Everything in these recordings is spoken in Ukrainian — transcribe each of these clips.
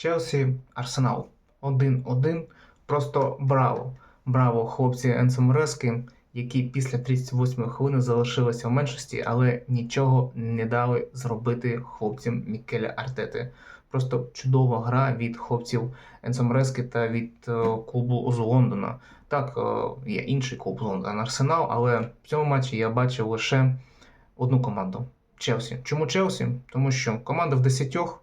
Челсі, Арсенал. 1-1. Просто браво. Браво, хлопці Енсо Морески, які після 38 хвилини залишилися в меншості, але нічого не дали зробити хлопцям Мікеля Артети. Просто чудова гра від хлопців Енсо Морески та від е, клубу з Лондона. Так, е, є інший клуб з Лондона Арсенал, але в цьому матчі я бачив лише одну команду Челсі. Чому Челсі? Тому що команда в десятьох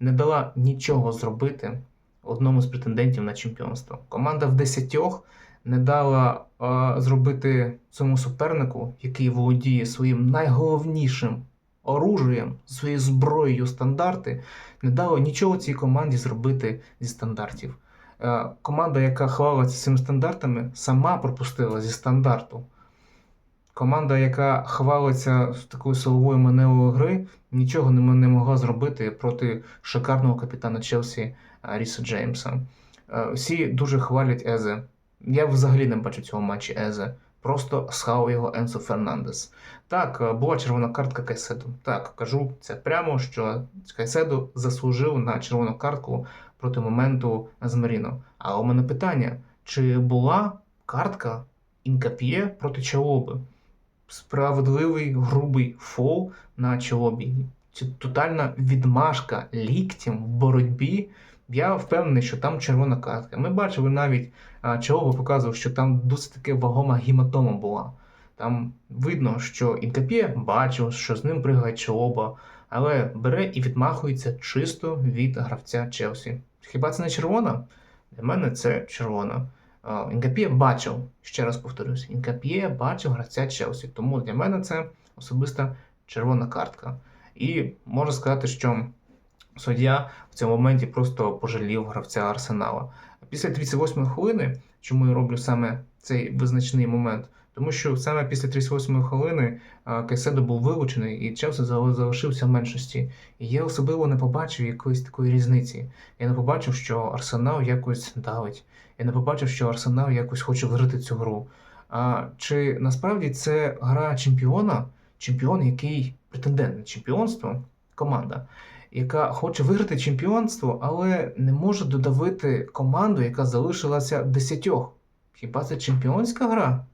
не дала нічого зробити одному з претендентів на чемпіонство. Команда в десятьох не дала е, зробити цьому супернику, який володіє своїм найголовнішим оружієм, своєю зброєю стандарти, не дало нічого цій команді зробити зі стандартів. Е, команда, яка хвалиться цими стандартами, сама пропустила зі стандарту. Команда, яка хвалиться з такою силовою маневою гри, нічого не, могла зробити проти шикарного капітана Челсі е, Ріса Джеймса. Е, Всі дуже хвалять Езе. Я взагалі не бачу цього матчі Езе. Просто схавав його Енсо Фернандес. Так, е, була червона картка Кайседу. Так, кажу це прямо, що Кайседу заслужив на червону картку проти моменту з Маріно. А у мене питання: чи була картка Інкап'є проти Чалоби? Справедливий грубий фол на Чалобі. Це тотальна відмашка ліктем в боротьбі. Я впевнений, що там червона картка. Ми бачили навіть Чалоба показував, що там досить таки вагома гематома була. Там видно, що Інкап'є бачив, що з ним пригає Чалоба, але бере і відмахується чисто від гравця Челсі. Хіба це не червона? Для мене це червона. Інкап'є бачив, ще раз повторюсь, Інкап'є бачив гравця Челсі. Тому для мене це особиста червона картка. І можна сказати, що суддя в цьому моменті просто пожалів гравця Арсенала. Після 38-ї хвилини, чому я роблю саме цей визначний момент? Тому що саме після 38-ї хвилини Кайседо був вилучений і Челсі залишився в меншості. І я особливо не побачив якоїсь такої різниці. Я не побачив, що Арсенал якось давить. Я не побачив, що Арсенал якось хоче виграти цю гру. А чи насправді це гра чемпіона, чемпіон, який претендент на чемпіонство, команда, яка хоче виграти чемпіонство, але не може додавити команду, яка залишилася десятьох. Хіба це чемпіонська гра?